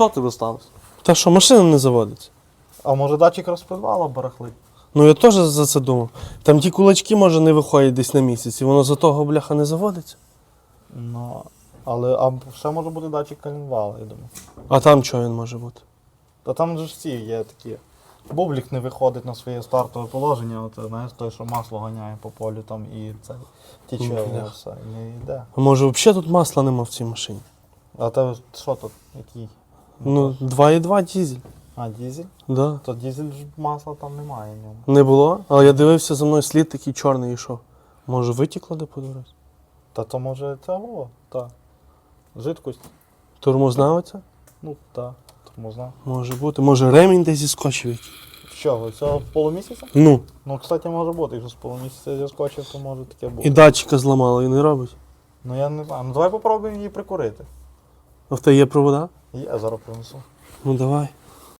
що тебе сталося? Та що, машина не заводиться. А може датчик розпредвала барахлить? Ну я теж за це думав. Там ті кулачки, може, не виходять десь на місяць, і воно за того бляха не заводиться. Ну, але а ще може бути датчик коленвала, я думаю. А там що він може бути? Та там же ж ці є такі. Бублік не виходить на своє стартове положення, от, знаєш, той, що масло ганяє по полю там і це тіче воно все, і не йде. А може взагалі тут масла нема в цій машині? А те що тут? Який? Ну, 2,2 дізель. А, дізель? Да. То дізель ж масла там немає в ньому. Не було, але я дивився за мною слід такий чорний йшов. Може витікло де по дорозі? Та то може цього, та. Жидкость. Тормозна оця? Ну, та, тормозна. Може бути. Може ремінь десь зіскочив. який? Що, цього полумісяця? Ну. Ну, кстати, може бути, якщо з полумісяця зіскочив, то може таке бути. І датчика зламало і не робить. Ну я не знаю. Ну давай попробуємо її прикурити. А в тебе є провода? Я зараз принесу. Ну давай.